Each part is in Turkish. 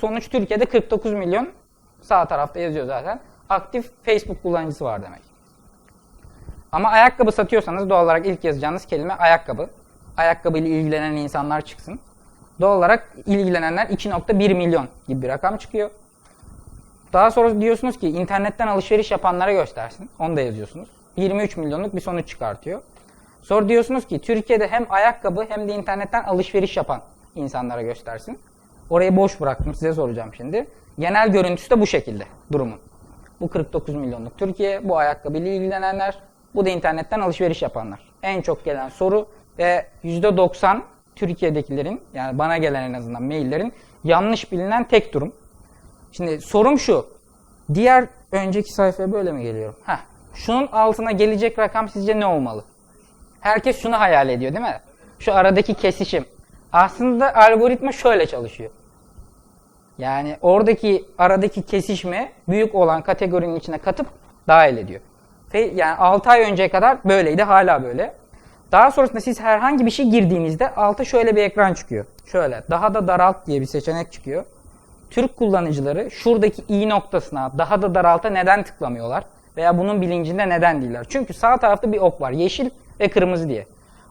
Sonuç Türkiye'de 49 milyon sağ tarafta yazıyor zaten. Aktif Facebook kullanıcısı var demek. Ama ayakkabı satıyorsanız doğal olarak ilk yazacağınız kelime ayakkabı. Ayakkabı ile ilgilenen insanlar çıksın. Doğal olarak ilgilenenler 2.1 milyon gibi bir rakam çıkıyor. Daha sonra diyorsunuz ki internetten alışveriş yapanlara göstersin. Onu da yazıyorsunuz. 23 milyonluk bir sonuç çıkartıyor. Sonra diyorsunuz ki Türkiye'de hem ayakkabı hem de internetten alışveriş yapan insanlara göstersin. Orayı boş bıraktım size soracağım şimdi. Genel görüntüsü de bu şekilde durumun. Bu 49 milyonluk Türkiye, bu ayakkabıyla ilgilenenler, bu da internetten alışveriş yapanlar. En çok gelen soru ve %90 Türkiye'dekilerin yani bana gelen en azından maillerin yanlış bilinen tek durum. Şimdi sorum şu. Diğer önceki sayfaya böyle mi geliyorum? Heh. Şunun altına gelecek rakam sizce ne olmalı? Herkes şunu hayal ediyor değil mi? Şu aradaki kesişim. Aslında algoritma şöyle çalışıyor. Yani oradaki aradaki kesişme büyük olan kategorinin içine katıp dahil ediyor. Ve yani 6 ay önceye kadar böyleydi hala böyle. Daha sonrasında siz herhangi bir şey girdiğinizde alta şöyle bir ekran çıkıyor. Şöyle daha da daralt diye bir seçenek çıkıyor. Türk kullanıcıları şuradaki i noktasına daha da daralta neden tıklamıyorlar? Veya bunun bilincinde neden değiller? Çünkü sağ tarafta bir ok var. Yeşil ve kırmızı diye.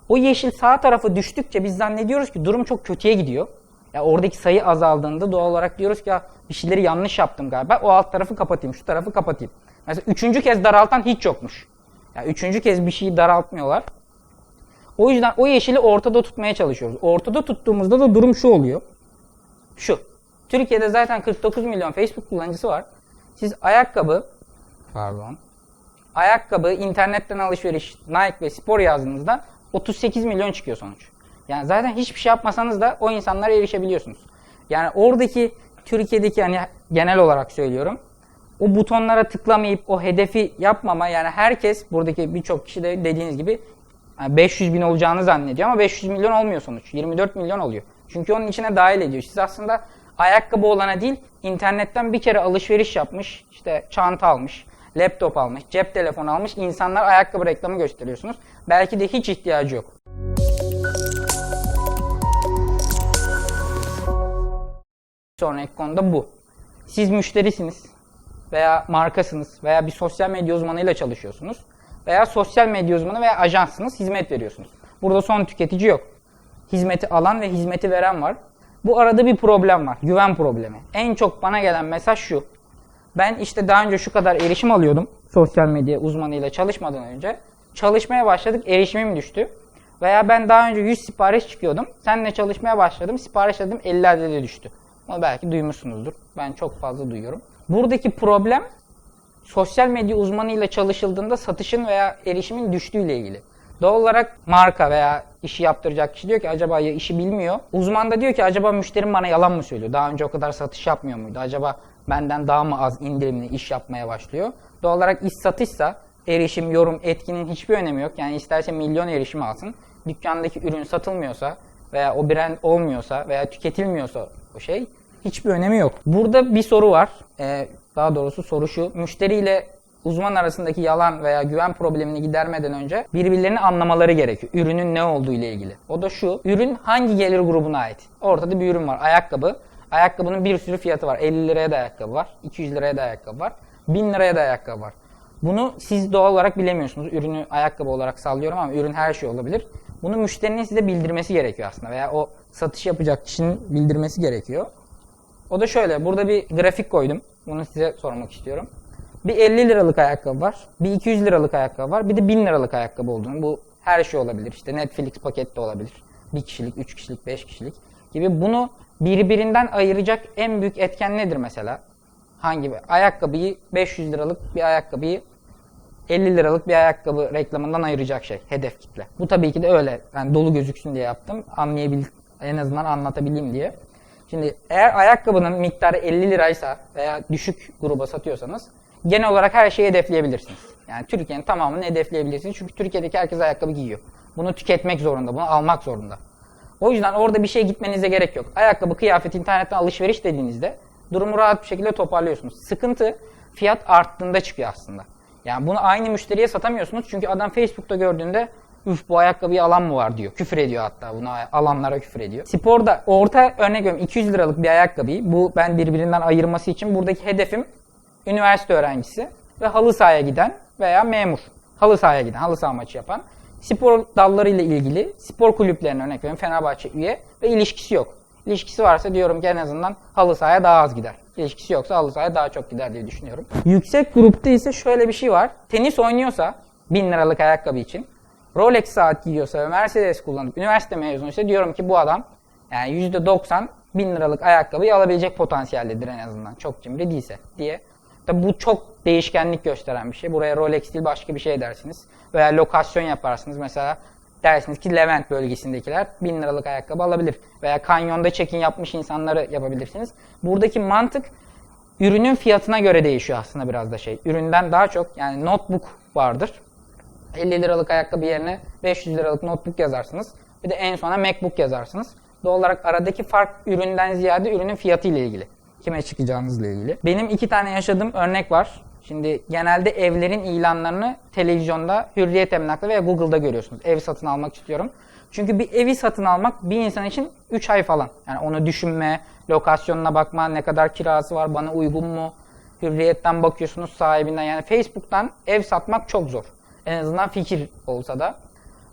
O yeşil sağ tarafa düştükçe biz zannediyoruz ki durum çok kötüye gidiyor. Ya oradaki sayı azaldığında doğal olarak diyoruz ki bir şeyleri yanlış yaptım galiba. O alt tarafı kapatayım, şu tarafı kapatayım. Mesela üçüncü kez daraltan hiç yokmuş. Ya üçüncü kez bir şeyi daraltmıyorlar. O yüzden o yeşili ortada tutmaya çalışıyoruz. Ortada tuttuğumuzda da durum şu oluyor. Şu. Türkiye'de zaten 49 milyon Facebook kullanıcısı var. Siz ayakkabı, pardon, ayakkabı, internetten alışveriş, Nike ve spor yazdığınızda 38 milyon çıkıyor sonuç. Yani zaten hiçbir şey yapmasanız da o insanlara erişebiliyorsunuz. Yani oradaki Türkiye'deki hani genel olarak söylüyorum. O butonlara tıklamayıp o hedefi yapmama yani herkes buradaki birçok kişi de dediğiniz gibi yani 500 bin olacağını zannediyor ama 500 milyon olmuyor sonuç. 24 milyon oluyor. Çünkü onun içine dahil ediyor. Siz aslında ayakkabı olana değil internetten bir kere alışveriş yapmış, işte çanta almış, laptop almış, cep telefonu almış insanlar ayakkabı reklamı gösteriyorsunuz. Belki de hiç ihtiyacı yok. Sonraki konuda bu. Siz müşterisiniz veya markasınız veya bir sosyal medya uzmanıyla çalışıyorsunuz veya sosyal medya uzmanı veya ajanssınız, hizmet veriyorsunuz. Burada son tüketici yok. Hizmeti alan ve hizmeti veren var. Bu arada bir problem var, güven problemi. En çok bana gelen mesaj şu. Ben işte daha önce şu kadar erişim alıyordum sosyal medya uzmanıyla çalışmadan önce. Çalışmaya başladık, erişimim düştü. Veya ben daha önce 100 sipariş çıkıyordum. Seninle çalışmaya başladım, sipariş dedim 50 adede düştü. Onu belki duymuşsunuzdur. Ben çok fazla duyuyorum. Buradaki problem sosyal medya uzmanıyla çalışıldığında satışın veya erişimin düştüğüyle ilgili. Doğal olarak marka veya işi yaptıracak kişi diyor ki acaba ya işi bilmiyor. Uzman da diyor ki acaba müşterim bana yalan mı söylüyor? Daha önce o kadar satış yapmıyor muydu? Acaba benden daha mı az indirimli iş yapmaya başlıyor? Doğal olarak iş satışsa erişim, yorum, etkinin hiçbir önemi yok. Yani isterse milyon erişim alsın. Dükkandaki ürün satılmıyorsa veya o brand olmuyorsa veya tüketilmiyorsa şey hiçbir önemi yok. Burada bir soru var. Ee, daha doğrusu soru şu. Müşteriyle uzman arasındaki yalan veya güven problemini gidermeden önce birbirlerini anlamaları gerekiyor. Ürünün ne olduğu ile ilgili. O da şu. Ürün hangi gelir grubuna ait? Ortada bir ürün var. Ayakkabı. Ayakkabının bir sürü fiyatı var. 50 liraya da ayakkabı var. 200 liraya da ayakkabı var. 1000 liraya da ayakkabı var. Bunu siz doğal olarak bilemiyorsunuz. Ürünü ayakkabı olarak sallıyorum ama ürün her şey olabilir. Bunu müşterinin size bildirmesi gerekiyor aslında veya o satış yapacak kişinin bildirmesi gerekiyor. O da şöyle, burada bir grafik koydum. Bunu size sormak istiyorum. Bir 50 liralık ayakkabı var, bir 200 liralık ayakkabı var, bir de 1000 liralık ayakkabı olduğunu. Bu her şey olabilir. İşte Netflix paket de olabilir. Bir kişilik, üç kişilik, beş kişilik gibi. Bunu birbirinden ayıracak en büyük etken nedir mesela? Hangi ayakkabıyı 500 liralık bir ayakkabıyı 50 liralık bir ayakkabı reklamından ayıracak şey, hedef kitle. Bu tabii ki de öyle. Yani dolu gözüksün diye yaptım. Anlayabil, en azından anlatabileyim diye. Şimdi eğer ayakkabının miktarı 50 liraysa veya düşük gruba satıyorsanız genel olarak her şeyi hedefleyebilirsiniz. Yani Türkiye'nin tamamını hedefleyebilirsiniz. Çünkü Türkiye'deki herkes ayakkabı giyiyor. Bunu tüketmek zorunda, bunu almak zorunda. O yüzden orada bir şey gitmenize gerek yok. Ayakkabı, kıyafet, internetten alışveriş dediğinizde durumu rahat bir şekilde toparlıyorsunuz. Sıkıntı fiyat arttığında çıkıyor aslında. Yani bunu aynı müşteriye satamıyorsunuz çünkü adam Facebook'ta gördüğünde Üf bu ayakkabıyı alan mı var diyor. Küfür ediyor hatta buna alanlara küfür ediyor. Sporda orta örnek veriyorum 200 liralık bir ayakkabıyı bu ben birbirinden ayırması için buradaki hedefim üniversite öğrencisi ve halı sahaya giden veya memur. Halı sahaya giden, halı saha maçı yapan. Spor dalları ile ilgili spor kulüplerine örnek veriyorum Fenerbahçe üye ve ilişkisi yok. İlişkisi varsa diyorum ki en azından halı sahaya daha az gider. İlişkisi yoksa halı sahaya daha çok gider diye düşünüyorum. Yüksek grupta ise şöyle bir şey var. Tenis oynuyorsa 1000 liralık ayakkabı için Rolex saat giyiyorsa ve Mercedes kullanıp üniversite mezunu ise diyorum ki bu adam yani %90 1000 liralık ayakkabıyı alabilecek potansiyeldedir en azından. Çok cimri değilse diye. Tabi bu çok değişkenlik gösteren bir şey. Buraya Rolex değil başka bir şey dersiniz. Veya lokasyon yaparsınız. Mesela dersiniz ki Levent bölgesindekiler 1000 liralık ayakkabı alabilir. Veya kanyonda check-in yapmış insanları yapabilirsiniz. Buradaki mantık ürünün fiyatına göre değişiyor aslında biraz da şey. Üründen daha çok yani notebook vardır. 50 liralık ayakkabı yerine 500 liralık notebook yazarsınız. Bir de en sona MacBook yazarsınız. Doğal olarak aradaki fark üründen ziyade ürünün fiyatı ile ilgili. Kime çıkacağınızla ilgili. Benim iki tane yaşadığım örnek var. Şimdi genelde evlerin ilanlarını televizyonda Hürriyet Emlak'ta veya Google'da görüyorsunuz. Ev satın almak istiyorum. Çünkü bir evi satın almak bir insan için 3 ay falan. Yani onu düşünme, lokasyonuna bakma, ne kadar kirası var, bana uygun mu? Hürriyetten bakıyorsunuz sahibinden. Yani Facebook'tan ev satmak çok zor. En azından fikir olsa da.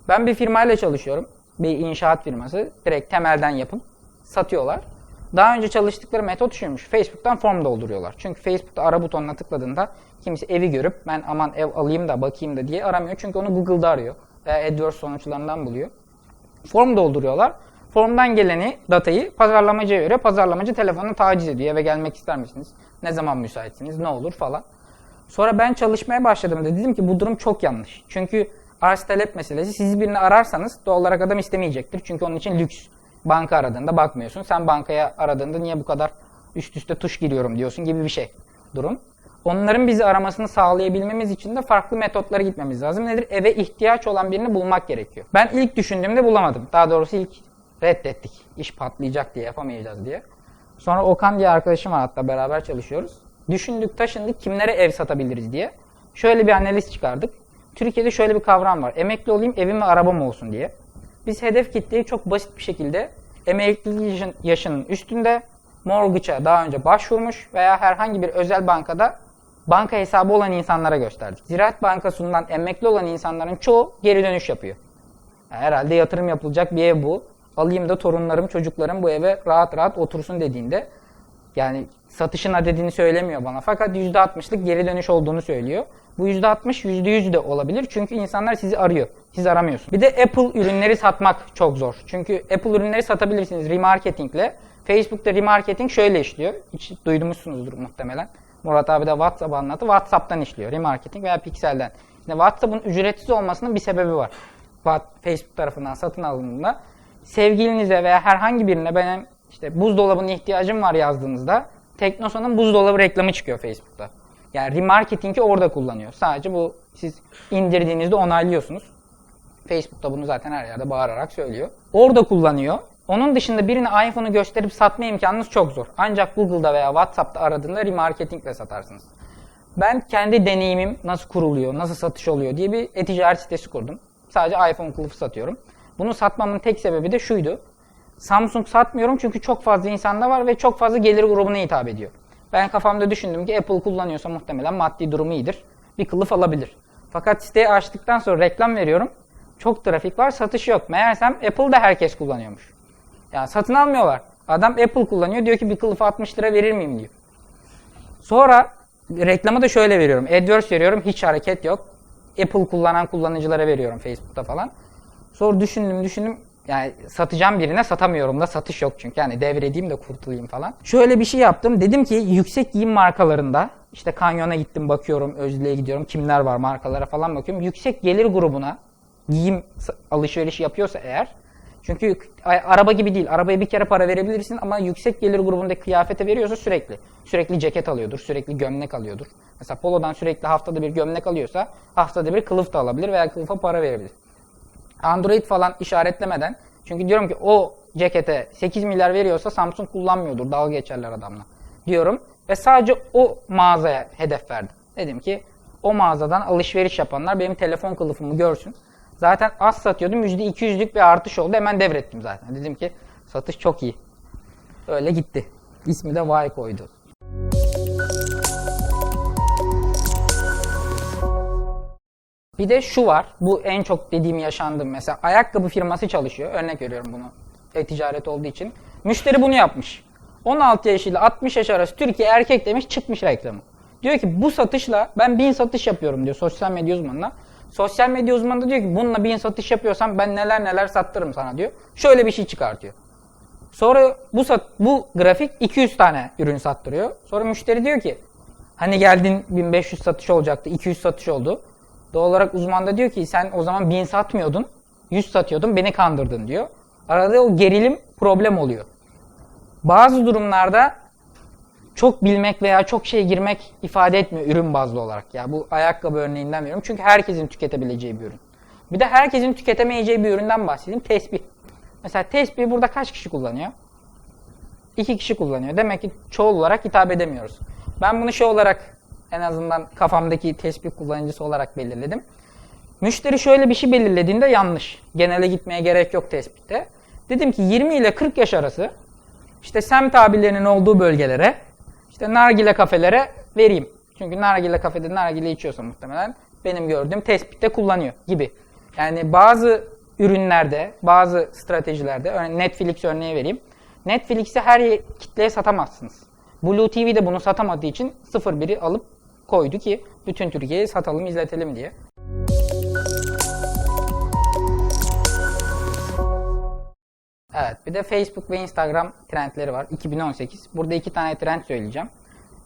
Ben bir firmayla çalışıyorum. Bir inşaat firması. Direkt temelden yapıp satıyorlar. Daha önce çalıştıkları metot şuymuş. Facebook'tan form dolduruyorlar. Çünkü Facebook'ta ara butonuna tıkladığında kimisi evi görüp ben aman ev alayım da bakayım da diye aramıyor. Çünkü onu Google'da arıyor. Veya AdWords sonuçlarından buluyor. Form dolduruyorlar. Formdan geleni, datayı pazarlamacıya veriyor. Pazarlamacı telefonunu taciz ediyor. Eve gelmek ister misiniz? Ne zaman müsaitsiniz? Ne olur falan. Sonra ben çalışmaya başladığımda dedim ki bu durum çok yanlış. Çünkü arz talep meselesi. Siz birini ararsanız doğal olarak adam istemeyecektir. Çünkü onun için lüks. Banka aradığında bakmıyorsun. Sen bankaya aradığında niye bu kadar üst üste tuş giriyorum diyorsun gibi bir şey durum. Onların bizi aramasını sağlayabilmemiz için de farklı metotlara gitmemiz lazım. Nedir? Eve ihtiyaç olan birini bulmak gerekiyor. Ben ilk düşündüğümde bulamadım. Daha doğrusu ilk reddettik. İş patlayacak diye yapamayacağız diye. Sonra Okan diye arkadaşım var hatta beraber çalışıyoruz. Düşündük taşındık kimlere ev satabiliriz diye. Şöyle bir analiz çıkardık. Türkiye'de şöyle bir kavram var. Emekli olayım evim ve arabam olsun diye. Biz hedef kitleyi çok basit bir şekilde emeklilik yaşın- yaşının üstünde mortgage'a daha önce başvurmuş veya herhangi bir özel bankada banka hesabı olan insanlara gösterdik. Ziraat Bankası'ndan emekli olan insanların çoğu geri dönüş yapıyor. Yani herhalde yatırım yapılacak bir ev bu. Alayım da torunlarım, çocuklarım bu eve rahat rahat otursun dediğinde yani satışın adedini söylemiyor bana fakat %60'lık geri dönüş olduğunu söylüyor. Bu %60, %100 de olabilir çünkü insanlar sizi arıyor. Siz aramıyorsunuz. Bir de Apple ürünleri satmak çok zor. Çünkü Apple ürünleri satabilirsiniz remarketingle. Facebook'ta remarketing şöyle işliyor. Hiç duymuşsunuzdur muhtemelen. Murat abi de WhatsApp anlattı. WhatsApp'tan işliyor. Remarketing veya Pixel'den. Şimdi WhatsApp'ın ücretsiz olmasının bir sebebi var. Facebook tarafından satın alındığında sevgilinize veya herhangi birine benim işte buzdolabına ihtiyacım var yazdığınızda Teknosa'nın buzdolabı reklamı çıkıyor Facebook'ta. Yani remarketing'i orada kullanıyor. Sadece bu siz indirdiğinizde onaylıyorsunuz. Facebook'ta bunu zaten her yerde bağırarak söylüyor. Orada kullanıyor. Onun dışında birine iPhone'u gösterip satma imkanınız çok zor. Ancak Google'da veya WhatsApp'ta aradığında remarketingle satarsınız. Ben kendi deneyimim nasıl kuruluyor, nasıl satış oluyor diye bir e-ticaret sitesi kurdum. Sadece iPhone kılıfı satıyorum. Bunu satmamın tek sebebi de şuydu. Samsung satmıyorum çünkü çok fazla insanda var ve çok fazla gelir grubuna hitap ediyor. Ben kafamda düşündüm ki Apple kullanıyorsa muhtemelen maddi durumu iyidir. Bir kılıf alabilir. Fakat siteyi açtıktan sonra reklam veriyorum. Çok trafik var, satış yok. Meğersem Apple'da herkes kullanıyormuş. Yani satın almıyorlar. Adam Apple kullanıyor diyor ki bir kılıf 60 lira verir miyim diyor. Sonra reklamı da şöyle veriyorum. AdWords veriyorum hiç hareket yok. Apple kullanan kullanıcılara veriyorum Facebook'ta falan. Sonra düşündüm düşündüm. Yani satacağım birine satamıyorum da satış yok çünkü. Yani devredeyim de kurtulayım falan. Şöyle bir şey yaptım. Dedim ki yüksek giyim markalarında işte kanyona gittim bakıyorum, Özlü'ye gidiyorum. Kimler var markalara falan bakıyorum. Yüksek gelir grubuna giyim alışverişi yapıyorsa eğer çünkü araba gibi değil. Arabaya bir kere para verebilirsin ama yüksek gelir grubundaki kıyafete veriyorsa sürekli. Sürekli ceket alıyordur, sürekli gömlek alıyordur. Mesela Polo'dan sürekli haftada bir gömlek alıyorsa haftada bir kılıf da alabilir veya kılıfa para verebilir. Android falan işaretlemeden çünkü diyorum ki o cekete 8 milyar veriyorsa Samsung kullanmıyordur. Dalga geçerler adamla. Diyorum ve sadece o mağazaya hedef verdim. Dedim ki o mağazadan alışveriş yapanlar benim telefon kılıfımı görsün. Zaten az satıyordum. %200'lük bir artış oldu. Hemen devrettim zaten. Dedim ki satış çok iyi. Öyle gitti. İsmi de Vay koydu. Bir de şu var. Bu en çok dediğim yaşandı. Mesela ayakkabı firması çalışıyor. Örnek veriyorum bunu. E-ticaret olduğu için. Müşteri bunu yapmış. 16 yaş ile 60 yaş arası Türkiye erkek demiş çıkmış reklamı. Diyor ki bu satışla ben 1000 satış yapıyorum diyor sosyal medya uzmanına. Sosyal medya uzmanı da diyor ki bununla 1000 satış yapıyorsam ben neler neler sattırırım sana diyor. Şöyle bir şey çıkartıyor. Sonra bu sat, bu grafik 200 tane ürün sattırıyor. Sonra müşteri diyor ki hani geldin 1500 satış olacaktı 200 satış oldu. Doğal olarak uzman da diyor ki sen o zaman 1000 satmıyordun 100 satıyordun beni kandırdın diyor. Arada o gerilim problem oluyor. Bazı durumlarda çok bilmek veya çok şey girmek ifade etmiyor ürün bazlı olarak. Ya bu ayakkabı örneğinden veriyorum. Çünkü herkesin tüketebileceği bir ürün. Bir de herkesin tüketemeyeceği bir üründen bahsedeyim. Tesbih. Mesela tesbih burada kaç kişi kullanıyor? İki kişi kullanıyor. Demek ki çoğul olarak hitap edemiyoruz. Ben bunu şey olarak en azından kafamdaki tesbih kullanıcısı olarak belirledim. Müşteri şöyle bir şey belirlediğinde yanlış. Genele gitmeye gerek yok tespihte. Dedim ki 20 ile 40 yaş arası işte semt abilerinin olduğu bölgelere, işte nargile kafelere vereyim. Çünkü nargile kafede nargile içiyorsa muhtemelen benim gördüğüm tespitte kullanıyor gibi. Yani bazı ürünlerde, bazı stratejilerde, örneğin Netflix örneği vereyim. Netflix'i her ye- kitleye satamazsınız. Blue TV de bunu satamadığı için 01'i alıp koydu ki bütün Türkiye'yi satalım, izletelim diye. Evet, bir de Facebook ve Instagram trendleri var. 2018. Burada iki tane trend söyleyeceğim.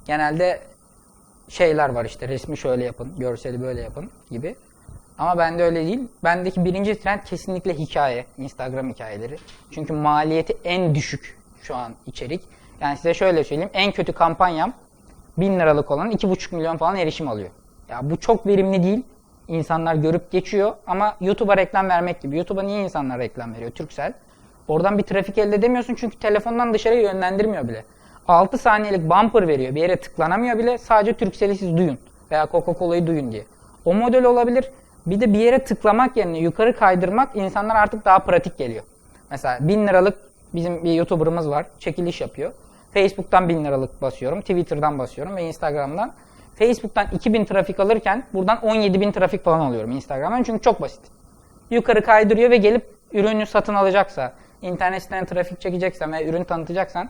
Genelde şeyler var işte resmi şöyle yapın, görseli böyle yapın gibi. Ama bende öyle değil. Bendeki birinci trend kesinlikle hikaye, Instagram hikayeleri. Çünkü maliyeti en düşük şu an içerik. Yani size şöyle söyleyeyim, en kötü kampanyam 1000 liralık olan 2,5 milyon falan erişim alıyor. Ya bu çok verimli değil. İnsanlar görüp geçiyor ama YouTube'a reklam vermek gibi. YouTube'a niye insanlar reklam veriyor? Turkcell. Oradan bir trafik elde edemiyorsun çünkü telefondan dışarıya yönlendirmiyor bile. 6 saniyelik bumper veriyor. Bir yere tıklanamıyor bile. Sadece Turkcell'i siz duyun veya Coca-Cola'yı duyun diye. O model olabilir. Bir de bir yere tıklamak yerine yukarı kaydırmak insanlar artık daha pratik geliyor. Mesela 1000 liralık bizim bir YouTuber'ımız var. Çekiliş yapıyor. Facebook'tan 1000 liralık basıyorum. Twitter'dan basıyorum ve Instagram'dan. Facebook'tan 2000 trafik alırken buradan 17.000 trafik falan alıyorum Instagram'dan. Çünkü çok basit. Yukarı kaydırıyor ve gelip ürünü satın alacaksa, internet siteden trafik çekeceksen veya ürün tanıtacaksan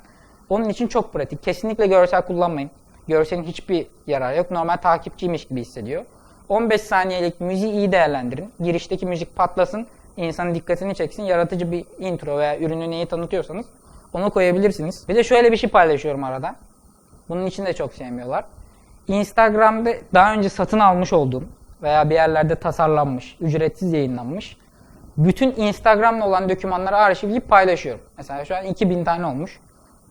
onun için çok pratik. Kesinlikle görsel kullanmayın. Görselin hiçbir yararı yok. Normal takipçiymiş gibi hissediyor. 15 saniyelik müziği iyi değerlendirin. Girişteki müzik patlasın, insanın dikkatini çeksin. Yaratıcı bir intro veya ürünü neyi tanıtıyorsanız onu koyabilirsiniz. Bir de şöyle bir şey paylaşıyorum arada. Bunun için de çok sevmiyorlar. Instagram'da daha önce satın almış olduğum veya bir yerlerde tasarlanmış, ücretsiz yayınlanmış bütün Instagram'la olan dokümanları arşivleyip paylaşıyorum. Mesela şu an 2000 tane olmuş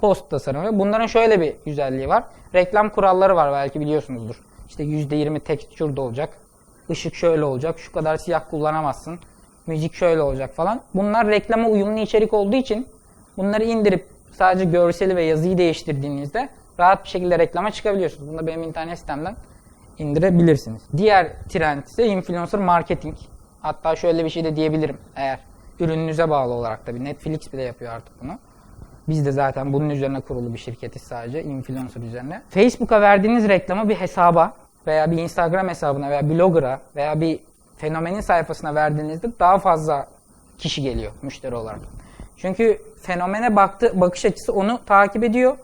post tasarımı. Bunların şöyle bir güzelliği var. Reklam kuralları var belki biliyorsunuzdur. İşte %20 tekst şurada olacak. Işık şöyle olacak. Şu kadar siyah kullanamazsın. Müzik şöyle olacak falan. Bunlar reklama uyumlu içerik olduğu için bunları indirip sadece görseli ve yazıyı değiştirdiğinizde rahat bir şekilde reklama çıkabiliyorsunuz. Bunu da benim internet sitemden indirebilirsiniz. Diğer trend ise influencer marketing. Hatta şöyle bir şey de diyebilirim eğer ürününüze bağlı olarak tabii Netflix bile yapıyor artık bunu. Biz de zaten bunun üzerine kurulu bir şirketiz sadece influencer üzerine. Facebook'a verdiğiniz reklamı bir hesaba veya bir Instagram hesabına veya blogger'a veya bir fenomenin sayfasına verdiğinizde daha fazla kişi geliyor müşteri olarak. Çünkü fenomene baktı, bakış açısı onu takip ediyor.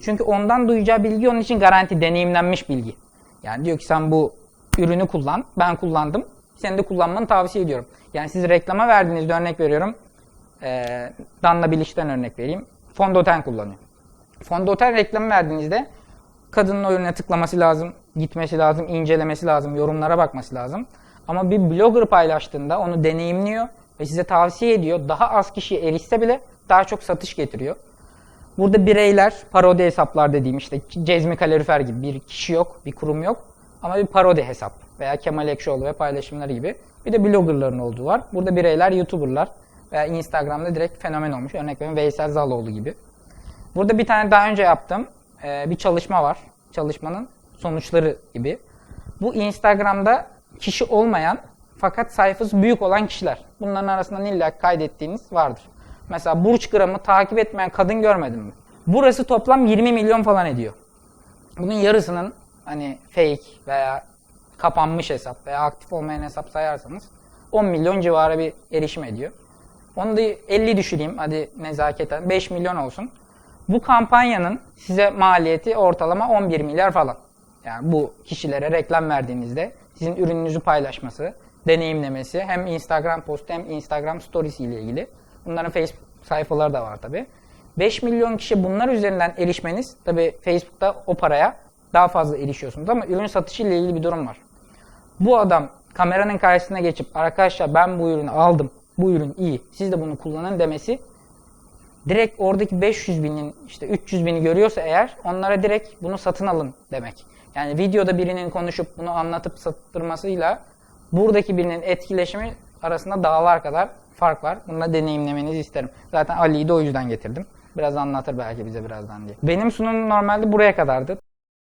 Çünkü ondan duyacağı bilgi onun için garanti, deneyimlenmiş bilgi. Yani diyor ki sen bu ürünü kullan, ben kullandım. Senin de kullanmanı tavsiye ediyorum. Yani siz reklama verdiğinizde örnek veriyorum. Ee, Danla Biliş'ten örnek vereyim. Fondöten kullanıyor. Fondöten reklamı verdiğinizde kadının o ürüne tıklaması lazım, gitmesi lazım, incelemesi lazım, yorumlara bakması lazım. Ama bir blogger paylaştığında onu deneyimliyor ve size tavsiye ediyor. Daha az kişiye erişse bile daha çok satış getiriyor. Burada bireyler, parodi hesaplar dediğim işte Cezmi Kalorifer gibi bir kişi yok, bir kurum yok. Ama bir parodi hesap veya Kemal Ekşioğlu ve paylaşımları gibi. Bir de bloggerların olduğu var. Burada bireyler, YouTuber'lar veya Instagram'da direkt fenomen olmuş. Örnek veriyorum Veysel Zaloğlu gibi. Burada bir tane daha önce yaptığım e, bir çalışma var. Çalışmanın sonuçları gibi. Bu Instagram'da kişi olmayan fakat sayfası büyük olan kişiler. Bunların arasından illa kaydettiğiniz vardır. Mesela Burç Gram'ı takip etmeyen kadın görmedim mi? Burası toplam 20 milyon falan ediyor. Bunun yarısının hani fake veya kapanmış hesap veya aktif olmayan hesap sayarsanız 10 milyon civarı bir erişim ediyor. Onu da 50 düşüreyim hadi nezaketen 5 milyon olsun. Bu kampanyanın size maliyeti ortalama 11 milyar falan. Yani bu kişilere reklam verdiğinizde sizin ürününüzü paylaşması, deneyimlemesi hem Instagram postu hem Instagram stories ile ilgili. Bunların Facebook sayfaları da var tabi. 5 milyon kişi bunlar üzerinden erişmeniz tabi Facebook'ta o paraya daha fazla erişiyorsunuz ama ürün satışı ile ilgili bir durum var. Bu adam kameranın karşısına geçip arkadaşlar ben bu ürünü aldım, bu ürün iyi, siz de bunu kullanın demesi direkt oradaki 500 binin işte 300 bini görüyorsa eğer onlara direkt bunu satın alın demek. Yani videoda birinin konuşup bunu anlatıp sattırmasıyla buradaki birinin etkileşimi arasında dağlar kadar fark var. Bunu deneyimlemenizi isterim. Zaten Ali'yi de o yüzden getirdim. Biraz anlatır belki bize birazdan diye. Benim sunumum normalde buraya kadardı.